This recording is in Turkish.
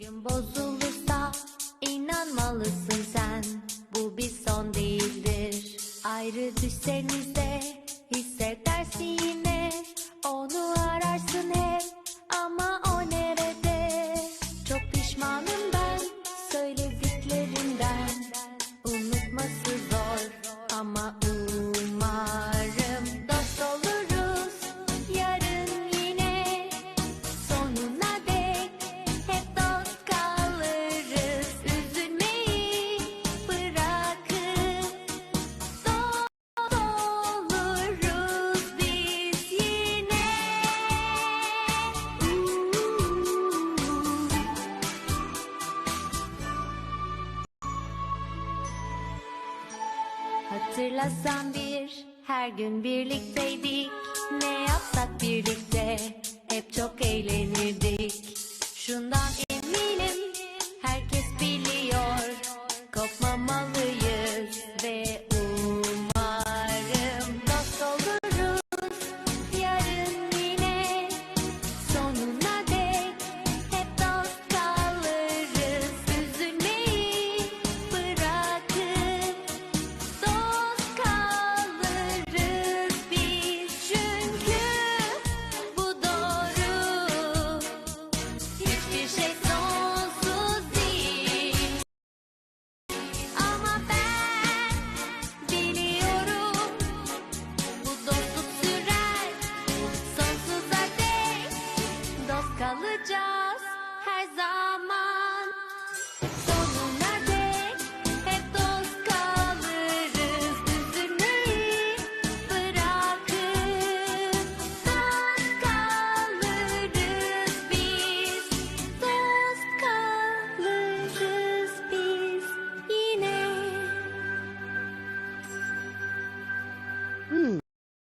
gün bozulursa inanmalısın sen. Bu bir son değildir. Ayrı düşseniz de hissedersin yine. Onu ararsın Hatırlasan bir her gün birlikteydik. Ne yapsak birlikte hep çok eğlenirdik. Şundan